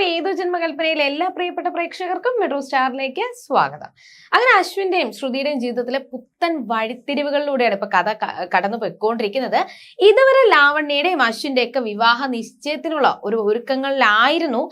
അപ്പോൾ ഏതോ ജന്മകൽപ്പനയിലെ എല്ലാ പ്രിയപ്പെട്ട പ്രേക്ഷകർക്കും മെട്രോ സ്റ്റാറിലേക്ക് സ്വാഗതം. അങ്ങനെ അശ്വിന്റെയും ശ്രുതിയുടെയും ജീവിതത്തിലെ പുത്തൻ വഴിത്തിരിവുകളിലൂടെയാണ് ഇപ്പൊ കഥ കടന്നു പോയിക്കൊണ്ടിരിക്കുന്നത്. ഇതുവരെ ലാവണ്യയുടെയും അശ്വിന്റെയൊക്കെ വിവാഹ നിശ്ചയത്തിനുള്ള ഒരു ഒരുക്കങ്ങളിലായിരുന്നു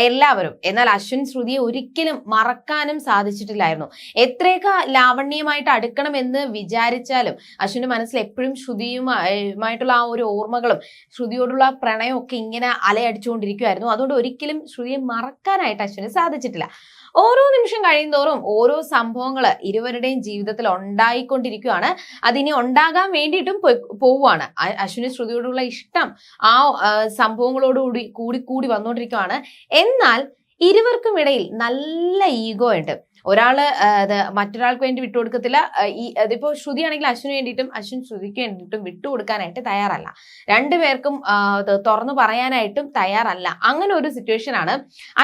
എല്ലാവരും. എന്നാൽ അശ്വിൻ ശ്രുതിയെ ഒരിക്കലും മറക്കാനും സാധിച്ചിട്ടില്ലായിരുന്നു. എത്രയൊക്കെ ലാവണ്യമായിട്ട് അടുക്കണമെന്ന് വിചാരിച്ചാലും അശ്വിന്റെ മനസ്സിൽ എപ്പോഴും ശ്രുതിയുമായിട്ടുള്ള ആ ഒരു ഓർമ്മകളും ശ്രുതിയോടുള്ള പ്രണയമൊക്കെ ഇങ്ങനെ അലയടിച്ചുകൊണ്ടിരിക്കുമായിരുന്നു അതുകൊണ്ട് ഒരിക്കലും ശ്രുതിയെ മറക്കാനായിട്ട് അശ്വിന് സാധിച്ചിട്ടില്ല. ഓരോ നിമിഷം കഴിയുന്തോറും ഓരോ സംഭവങ്ങൾ ഇരുവരുടെയും ജീവിതത്തിൽ ഉണ്ടായിക്കൊണ്ടിരിക്കുകയാണ്. അതിനി ഉണ്ടാകാൻ വേണ്ടിയിട്ടും പോവുകയാണ് അശ്വിന് ശ്രുതിയോടുള്ള ഇഷ്ടം ആ, സംഭവങ്ങളോടുകൂടി കൂടി കൂടി വന്നുകൊണ്ടിരിക്കുകയാണ് എന്നാൽ ഇരുവർക്കും ഇടയിൽ നല്ല ഈഗോ ഉണ്ട്. ഒരാൾ മറ്റൊരാൾക്ക് വേണ്ടി വിട്ടുകൊടുക്കത്തില്ല ഈ അതിപ്പോ ശ്രുതി ആണെങ്കിൽ അശ്വിന് വേണ്ടിയിട്ടും അശ്വിൻ ശ്രുതിക്ക് വേണ്ടിയിട്ടും വിട്ടുകൊടുക്കാനായിട്ട് തയ്യാറല്ല. രണ്ടുപേർക്കും തുറന്നു പറയാനായിട്ടും തയ്യാറല്ല. അങ്ങനെ ഒരു സിറ്റുവേഷൻ ആണ്.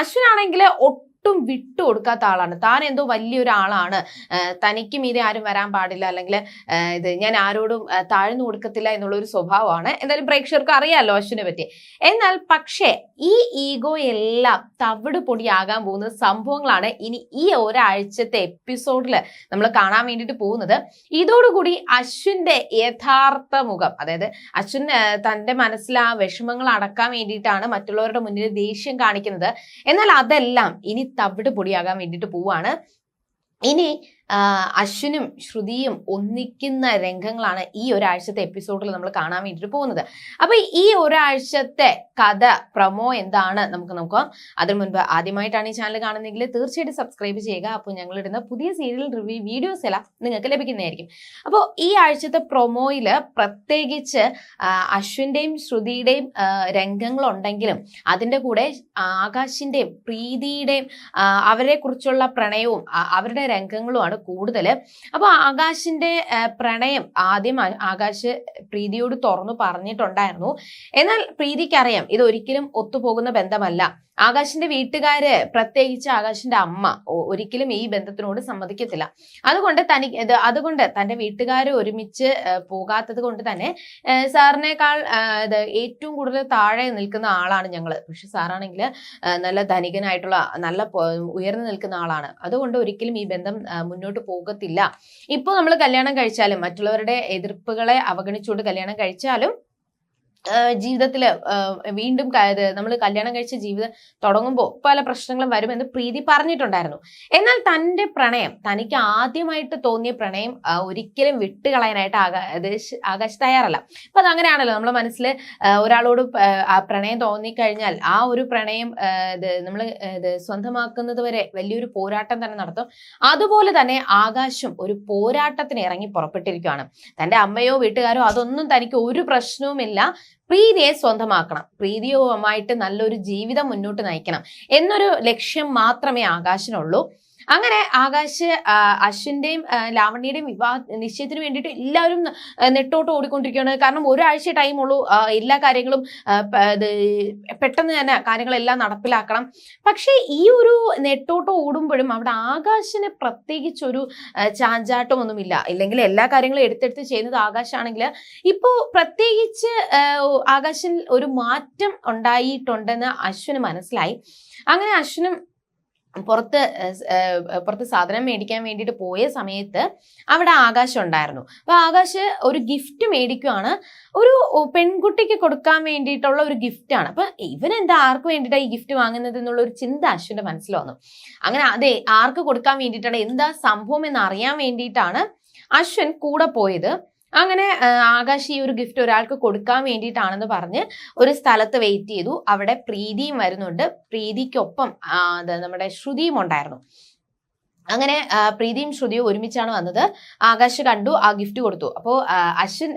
അശ്വിൻ ആണെങ്കിൽ ഒട്ടും വിട്ടുകൊടുക്കാത്ത ആളാണ്. താൻ എന്തോ വലിയൊരു ആളാണ് ആ, തനിക്ക് മീതെ ആരും വരാൻ പാടില്ല. അല്ലെങ്കിൽ ഇത് ഞാൻ ആരോടും താഴ്ന്നു കൊടുക്കത്തില്ല എന്നുള്ള ഒരു സ്വഭാവമാണ്. എന്തായാലും പ്രേക്ഷകർക്ക് അറിയാമല്ലോ അശ്വിനെ പറ്റി. എന്നാൽ പക്ഷേ ഈ ഈഗോ എല്ലാം തവിട് പൊടിയാകാൻ പോകുന്ന സംഭവങ്ങളാണ് ഇനി ഈ ഒരാഴ്ചത്തെ എപ്പിസോഡിൽ നമ്മൾ കാണാൻ വേണ്ടിയിട്ട് പോകുന്നത്. ഇതോടുകൂടി അശ്വിന്റെ യഥാർത്ഥ മുഖം അതായത് അശ്വിൻ തന്റെ തന്റെ മനസ്സിൽ ആ വിഷമങ്ങൾ അടക്കാൻ വേണ്ടിയിട്ടാണ് മറ്റുള്ളവരുടെ മുന്നിൽ ദേഷ്യം കാണിക്കുന്നത്. എന്നാൽ അതെല്ലാം ഇനി തവിട് പൊടിയാകാൻ വേണ്ടിയിട്ട് പോവാണ്. ഇനി അശ്വിനും ശ്രുതിയും ഒന്നിക്കുന്ന രംഗങ്ങളാണ് ഈ ഒരാഴ്ചത്തെ എപ്പിസോഡിൽ നമ്മൾ കാണാൻ വേണ്ടിയിട്ട് പോകുന്നത്. അപ്പൊ ഈ ഒരാഴ്ചത്തെ കഥ പ്രമോ എന്താണ് നമുക്ക് നോക്കാം. അതിനു മുൻപ് ആദ്യമായിട്ടാണ് ഈ ചാനൽ കാണുന്നതെങ്കിൽ തീർച്ചയായിട്ടും സബ്സ്ക്രൈബ് ചെയ്യുക. അപ്പോൾ ഞങ്ങൾ ഇടുന്ന പുതിയ സീരിയൽ റിവ്യൂ വീഡിയോസ് എല്ലാം നിങ്ങൾക്ക് ലഭിക്കുന്നതായിരിക്കും. അപ്പോൾ ഈ ആഴ്ചത്തെ പ്രൊമോയിൽ പ്രത്യേകിച്ച് അശ്വിന്റെയും ശ്രുതിയുടെയും രംഗങ്ങളുണ്ടെങ്കിലും അതിന്റെ കൂടെ ആകാശിന്റെയും പ്രീതിയുടെയും അവരെക്കുറിച്ചുള്ള അവരെ കുറിച്ചുള്ള പ്രണയവും അവരുടെ രംഗങ്ങളുമാണ് കൂടുതൽ അപ്പോൾ ആകാശിന്റെ പ്രണയം ആദ്യം ആകാശ് പ്രീതിയോട് തുറന്നു പറഞ്ഞിട്ടുണ്ടായിരുന്നു. എന്നാൽ പ്രീതിക്കറിയാം ഇത് ഒരിക്കലും ഒത്തുപോകുന്ന ബന്ധമല്ല. ആകാശിന്റെ വീട്ടുകാര് പ്രത്യേകിച്ച് ആകാശിന്റെ അമ്മ ഒരിക്കലും ഈ ബന്ധത്തിനോട് സമ്മതിക്കത്തില്ല. അതുകൊണ്ട് തനി അതുകൊണ്ട് തന്റെ വീട്ടുകാർ ഒരുമിച്ച് പോകാത്തത് കൊണ്ട് തന്നെ സാറിനേക്കാൾ ഏറ്റവും കൂടുതൽ താഴെ നിൽക്കുന്ന ആളാണ് ഞങ്ങൾ പക്ഷെ സാറാണെങ്കിൽ നല്ല ധനികനായിട്ടുള്ള നല്ല ഉയർന്നു നിൽക്കുന്ന ആളാണ്. അതുകൊണ്ട് ഒരിക്കലും ഈ ബന്ധം ആ, മുന്നോട്ട് പോകത്തില്ല. ഇപ്പോൾ നമ്മൾ കല്യാണം കഴിച്ചാലും മറ്റുള്ളവരുടെ എതിർപ്പുകളെ അവഗണിച്ചുകൊണ്ട് കല്യാണം കഴിച്ചാലും ജീവിതത്തിൽ വീണ്ടും നമ്മൾ കല്യാണം കഴിച്ച ജീവിതം തുടങ്ങുമ്പോൾ പല പ്രശ്നങ്ങളും വരുമെന്ന് പ്രീതി പറഞ്ഞിട്ടുണ്ടായിരുന്നു. എന്നാൽ തന്റെ പ്രണയം തനിക്ക് ആദ്യമായിട്ട് തോന്നിയ പ്രണയം ഒരിക്കലും വിട്ടുകളയാനായിട്ട് ആകാ ആകാശ് ആകാശ് തയ്യാറല്ല. അപ്പൊ അങ്ങനെയാണല്ലോ നമ്മുടെ മനസ്സിൽ ഒരാളോട് ആ പ്രണയം തോന്നിക്കഴിഞ്ഞാൽ ആ ഒരു പ്രണയം ഇത് നമ്മൾ ഇത് സ്വന്തമാക്കുന്നത് വരെ വലിയൊരു പോരാട്ടം തന്നെ നടത്തും. അതുപോലെ തന്നെ ആകാശം ഒരു പോരാട്ടത്തിന് ഇറങ്ങി പുറപ്പെട്ടിരിക്കുകയാണ് തന്റെ അമ്മയോ വീട്ടുകാരോ അതൊന്നും തനിക്ക് ഒരു പ്രശ്നവുമില്ല. പ്രീതിയെ സ്വന്തമാക്കണം. പ്രീതിയുമായിട്ട് നല്ലൊരു ജീവിതം മുന്നോട്ട് നയിക്കണം. എന്നൊരു ലക്ഷ്യം മാത്രമേ ആകാശിനുള്ളൂ. അങ്ങനെ ആകാശ് അശ്വിന്റെയും ലാവണ്യയുടെയും വിവാഹ നിശ്ചയത്തിന് വേണ്ടിയിട്ട് എല്ലാവരും നെട്ടോട്ട് ഓടിക്കൊണ്ടിരിക്കുകയാണ്. കാരണം ഒരാഴ്ച ടൈമുള്ളൂ ഉള്ളൂ. എല്ലാ കാര്യങ്ങളും പെട്ടെന്ന് തന്നെ കാര്യങ്ങളെല്ലാം നടപ്പിലാക്കണം. പക്ഷേ ഈ ഒരു നെട്ടോട്ട് ഓടുമ്പോഴും അവിടെ ആകാശിന് പ്രത്യേകിച്ചൊരു ചാഞ്ചാട്ടമൊന്നുമില്ല. ഇല്ലെങ്കിൽ എല്ലാ കാര്യങ്ങളും എടുത്തെടുത്ത് ചെയ്യുന്നത് ആകാശാണെങ്കിൽ ഇപ്പോൾ പ്രത്യേകിച്ച് ആകാശിൽ ഒരു മാറ്റം ഉണ്ടായിട്ടുണ്ടെന്ന് അശ്വിന് മനസ്സിലായി. അങ്ങനെ അശ്വിനും പുറത്ത് പുറത്ത് സാധനം മേടിക്കാൻ വേണ്ടിയിട്ട് പോയ സമയത്ത് അവിടെ ആകാശം ഉണ്ടായിരുന്നു. അപ്പോൾ ആകാശ് ഒരു ഗിഫ്റ്റ് മേടിക്കുവാണ്. ഒരു പെൺകുട്ടിക്ക് കൊടുക്കാൻ വേണ്ടിയിട്ടുള്ള ഒരു ഗിഫ്റ്റാണ് അപ്പം ഇവൻ എന്താ ആർക്ക് വേണ്ടിയിട്ടാണ് ഈ ഗിഫ്റ്റ് വാങ്ങുന്നത് എന്നുള്ള ഒരു ചിന്ത അശ്വിന്റെ മനസ്സിൽ വന്നു. അങ്ങനെ അതെ ആർക്ക് കൊടുക്കാൻ വേണ്ടിയിട്ടാണ് എന്താ സംഭവം എന്ന് അറിയാൻ വേണ്ടിയിട്ടാണ് അശ്വിൻ കൂടെ പോയത്. അങ്ങനെ ആകാശ് ഈ ഒരു ഗിഫ്റ്റ് ഒരാൾക്ക് കൊടുക്കാൻ വേണ്ടിയിട്ടാണെന്ന് പറഞ്ഞ് ഒരു സ്ഥലത്ത് വെയിറ്റ് ചെയ്തു. അവിടെ പ്രീതിയും വരുന്നുണ്ട്. പ്രീതിക്കൊപ്പം നമ്മുടെ ശ്രുതിയും ഉണ്ടായിരുന്നു. അങ്ങനെ പ്രീതിയും ശ്രുതിയും ഒരുമിച്ചാണ് വന്നത്. ആകാശ് കണ്ടു ആ ഗിഫ്റ്റ് കൊടുത്തു. അപ്പോൾ അശ്വിൻ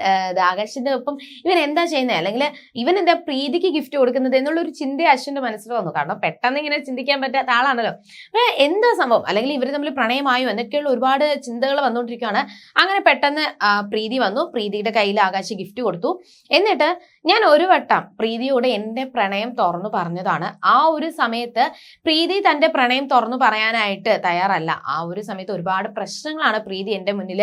ആകാശിന്റെ ഒപ്പം ഇവൻ എന്താ ചെയ്യുന്നത് അല്ലെങ്കിൽ ഇവൻ എന്താ പ്രീതിക്ക് ഗിഫ്റ്റ് കൊടുക്കുന്നത് എന്നുള്ള ഒരു ചിന്ത അശ്വിന്റെ മനസ്സിൽ വന്നു. കാരണം പെട്ടെന്ന് ഇങ്ങനെ ചിന്തിക്കാൻ പറ്റാത്ത ആളാണല്ലോ. എന്താ സംഭവം? അല്ലെങ്കിൽ ഇവർ തമ്മിൽ പ്രണയമായോ? എന്നൊക്കെയുള്ള ഒരുപാട് ചിന്തകൾ വന്നുകൊണ്ടിരിക്കുകയാണ്. അങ്ങനെ പെട്ടെന്ന് പ്രീതി വന്നു. പ്രീതിയുടെ കയ്യിൽ ആകാശ് ഗിഫ്റ്റ് കൊടുത്തു. എന്നിട്ട് ഞാൻ ഒരു വട്ടം പ്രീതിയോട് എന്റെ പ്രണയം തുറന്നു പറഞ്ഞതാണ്. ആ ഒരു സമയത്ത് പ്രീതി തന്റെ പ്രണയം തുറന്നു പറയാനായിട്ട് തയ്യാറല്ല. ആ ഒരു സമയത്ത് ഒരുപാട് പ്രശ്നങ്ങളാണ് പ്രീതി എന്റെ മുന്നിൽ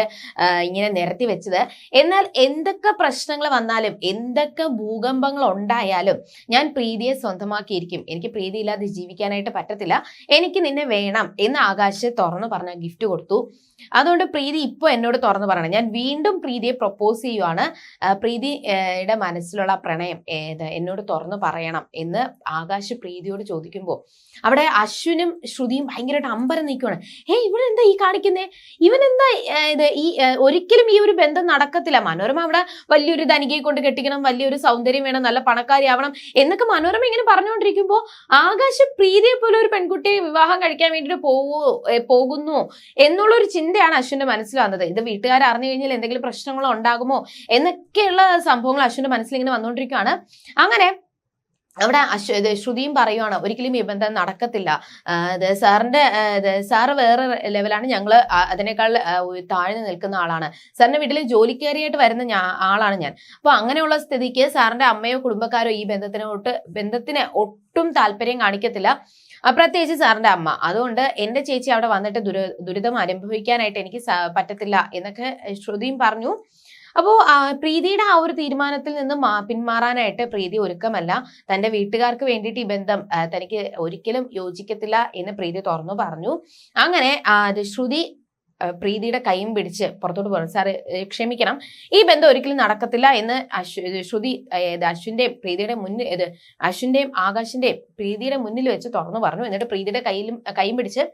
ഇങ്ങനെ നിരത്തി വെച്ചത്. എന്നാൽ എന്തൊക്കെ പ്രശ്നങ്ങൾ വന്നാലും എന്തൊക്കെ ഭൂകമ്പങ്ങൾ ഉണ്ടായാലും ഞാൻ പ്രീതിയെ സ്വന്തമാക്കിയിരിക്കും. എനിക്ക് പ്രീതി ഇല്ലാതെ ജീവിക്കാനായിട്ട് പറ്റത്തില്ല. എനിക്ക് നിന്നെ വേണം എന്ന് ആകാശ് തുറന്നു പറഞ്ഞ ഗിഫ്റ്റ് കൊടുത്തു. അതുകൊണ്ട് പ്രീതി ഇപ്പോൾ എന്നോട് തുറന്നു പറയണം. ഞാൻ വീണ്ടും പ്രീതിയെ പ്രപ്പോസ് ചെയ്യുവാണ്. പ്രീതിയുടെ മനസ്സിലുള്ള പ്രണയം ഏത് എന്നോട് തുറന്നു പറയണം എന്ന് ആകാശ് പ്രീതിയോട് ചോദിക്കുമ്പോൾ അവിടെ അശ്വിനും ശ്രുതിയും ഭയങ്കരമായിട്ട് അമ്പരം നിൽക്കുവാണ് ഏ ഇവനെന്താ ഈ കാണിക്കുന്നേ? ഇവനെന്താ ഇത് ഈ ഒരിക്കലും ഈ ഒരു ബന്ധം നടക്കത്തില്ല. മനോരമ അവിടെ വലിയൊരു ധനികയെ കൊണ്ട് കെട്ടിക്കണം വലിയൊരു സൗന്ദര്യം വേണം നല്ല പണക്കാരിയാവണം എന്നൊക്കെ മനോരമ ഇങ്ങനെ പറഞ്ഞുകൊണ്ടിരിക്കുമ്പോൾ ആകാശ് പ്രീതിയെ പോലെ ഒരു പെൺകുട്ടിയെ വിവാഹം കഴിക്കാൻ വേണ്ടിയിട്ട് ഏ, പോകുന്നു എന്നുള്ളൊരു ചിന്തയാണ് അശ്വിന്റെ മനസ്സിൽ വന്നത്? ഇത് വീട്ടുകാർ അറിഞ്ഞു കഴിഞ്ഞാൽ എന്തെങ്കിലും പ്രശ്നങ്ങളോ ഉണ്ടാകുമോ? എന്നൊക്കെയുള്ള സംഭവങ്ങൾ അശ്വിന്റെ മനസ്സിൽ ഇങ്ങനെ വന്നുകൊണ്ടിരിക്കുകയാണ്. അങ്ങനെ അവിടെ അശ്വ ശ്രുതിയും പറയുവാണ് ഒരിക്കലും ഈ ബന്ധം നടക്കത്തില്ല. സാറിന്റെ സാറ് വേറെ ലെവലാണ്. ഞങ്ങൾ അതിനേക്കാൾ താഴ്ന്നു നിൽക്കുന്ന ആളാണ്. സാറിന്റെ വീട്ടിൽ ജോലിക്കാരിയായിട്ട് വരുന്ന ആളാണ് ഞാൻ. അപ്പൊ അങ്ങനെയുള്ള സ്ഥിതിക്ക് സാറിന്റെ അമ്മയോ കുടുംബക്കാരോ ഈ ബന്ധത്തിനോട്ട് ബന്ധത്തിന് ഒട്ടും താല്പര്യം കാണിക്കത്തില്ല. പ്രത്യേകിച്ച് സാറിന്റെ അമ്മ. അതുകൊണ്ട് എന്റെ ചേച്ചി അവിടെ വന്നിട്ട് ദുര ദുരിതം അനുഭവിക്കാനായിട്ട് എനിക്ക് പറ്റത്തില്ല എന്നൊക്കെ ശ്രുതിയും പറഞ്ഞു. അപ്പോൾ പ്രീതിയുടെ ആ ഒരു തീരുമാനത്തിൽ നിന്ന് പിന്മാറാനായിട്ട് പ്രീതി ഒരുക്കമല്ല. തന്റെ വീട്ടുകാർക്ക് വേണ്ടിയിട്ട് ഈ ബന്ധം തനിക്ക് ഒരിക്കലും യോജിക്കത്തില്ല എന്ന് പ്രീതി തുറന്നു പറഞ്ഞു. അങ്ങനെ ശ്രുതി പ്രീതിയുടെ കൈയും പിടിച്ച് പുറത്തോട്ട് പറഞ്ഞു സാറ് ക്ഷമിക്കണം. ഈ ബന്ധം ഒരിക്കലും നടക്കത്തില്ല എന്ന് അശ്വ ശ്രുതി അശ്വിന്റെയും പ്രീതിയുടെ മുന്നിൽ ഇത് അശ്വിന്റെയും ആകാശിന്റെയും പ്രീതിയുടെ മുന്നിൽ വെച്ച് തുറന്നു പറഞ്ഞു. എന്നിട്ട് പ്രീതിയുടെ കയ്യിലും കൈയും പിടിച്ച്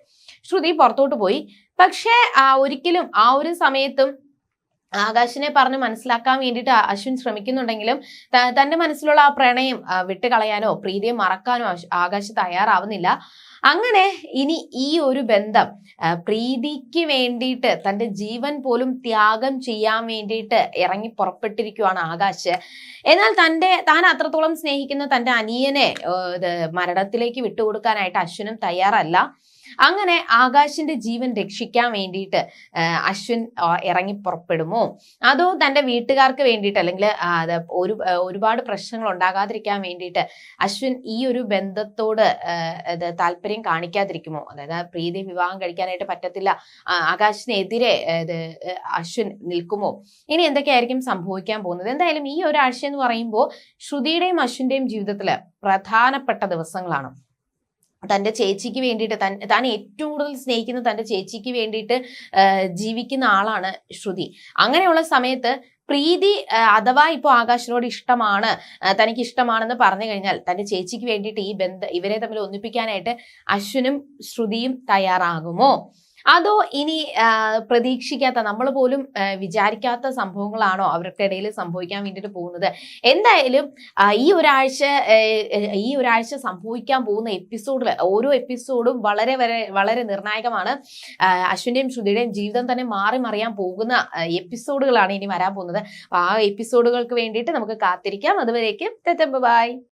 ശ്രുതി പുറത്തോട്ട് പോയി. പക്ഷേ ഒരിക്കലും ആ ഒരു സമയത്തും ആകാശിനെ പറഞ്ഞ് മനസ്സിലാക്കാൻ വേണ്ടിയിട്ട് അശ്വിൻ ശ്രമിക്കുന്നുണ്ടെങ്കിലും തന്റെ മനസ്സിലുള്ള ആ പ്രണയം വിട്ടുകളയാനോ പ്രീതിയെ മറക്കാനോ ആകാശ് തയ്യാറാവുന്നില്ല. അങ്ങനെ ഇനി ഈ ഒരു ബന്ധം പ്രീതിക്ക് വേണ്ടിയിട്ട് തന്റെ ജീവൻ പോലും ത്യാഗം ചെയ്യാൻ വേണ്ടിയിട്ട് ഇറങ്ങി പുറപ്പെട്ടിരിക്കുവാണ് ആകാശ്. എന്നാൽ തന്റെ താൻ അത്രത്തോളം സ്നേഹിക്കുന്ന തന്റെ അനിയനെ മരണത്തിലേക്ക് വിട്ടുകൊടുക്കാനായിട്ട് അശ്വിനും തയ്യാറല്ല. അങ്ങനെ ആകാശിന്റെ ജീവൻ രക്ഷിക്കാൻ വേണ്ടിയിട്ട് അശ്വിൻ ഇറങ്ങി പുറപ്പെടുമോ? അതോ തന്റെ വീട്ടുകാർക്ക് വേണ്ടിയിട്ട് അല്ലെങ്കിൽ ഒരു ഒരുപാട് പ്രശ്നങ്ങൾ ഉണ്ടാകാതിരിക്കാൻ വേണ്ടിയിട്ട് അശ്വിൻ ഈ ഒരു ബന്ധത്തോട് താല്പര്യം കാണിക്കാതിരിക്കുമോ? അതായത് പ്രീതി വിവാഹം കഴിക്കാനായിട്ട് പറ്റത്തില്ല ആകാശിനെതിരെ അശ്വിൻ നിൽക്കുമോ? ഇനി എന്തൊക്കെയായിരിക്കും സംഭവിക്കാൻ പോകുന്നത്? എന്തായാലും ഈ ഒരാഴ്ച എന്ന് പറയുമ്പോൾ ശ്രുതിയുടെയും അശ്വിന്റെയും ജീവിതത്തിൽ പ്രധാനപ്പെട്ട ദിവസങ്ങളാണ്. തന്റെ ചേച്ചിക്ക് വേണ്ടിയിട്ട് തൻ താൻ ഏറ്റവും കൂടുതൽ സ്നേഹിക്കുന്ന തന്റെ ചേച്ചിക്ക് വേണ്ടിയിട്ട് ജീവിക്കുന്ന ആളാണ് ശ്രുതി. അങ്ങനെയുള്ള സമയത്ത് പ്രീതി അഥവാ ഇപ്പോൾ ആകാശിനോട് ഇഷ്ടമാണ് തനിക്ക് ഇഷ്ടമാണെന്ന് പറഞ്ഞു കഴിഞ്ഞാൽ തന്റെ ചേച്ചിക്ക് വേണ്ടിയിട്ട് ഈ ബന്ധം ഇവരെ തമ്മിൽ ഒന്നിപ്പിക്കാനായിട്ട് അശ്വിനും ശ്രുതിയും തയ്യാറാകുമോ? അതോ ഇനി പ്രതീക്ഷിക്കാത്ത നമ്മൾ പോലും വിചാരിക്കാത്ത സംഭവങ്ങളാണോ അവരുടെ ഇടയിൽ സംഭവിക്കാൻ വേണ്ടിയിട്ട് പോകുന്നത്? എന്തായാലും ഈ ഒരാഴ്ച ഈ ഒരാഴ്ച സംഭവിക്കാൻ പോകുന്ന എപ്പിസോഡിൽ ഓരോ എപ്പിസോഡും വളരെ വരെ വളരെ നിർണായകമാണ്. അശ്വിന്റെയും ശ്രുതിയുടെയും ജീവിതം തന്നെ മാറി മറിയാൻ പോകുന്ന എപ്പിസോഡുകളാണ് ഇനി വരാൻ പോകുന്നത്. ആ എപ്പിസോഡുകൾക്ക് വേണ്ടിയിട്ട് നമുക്ക് കാത്തിരിക്കാം. അതുവരേക്കും ബൈ.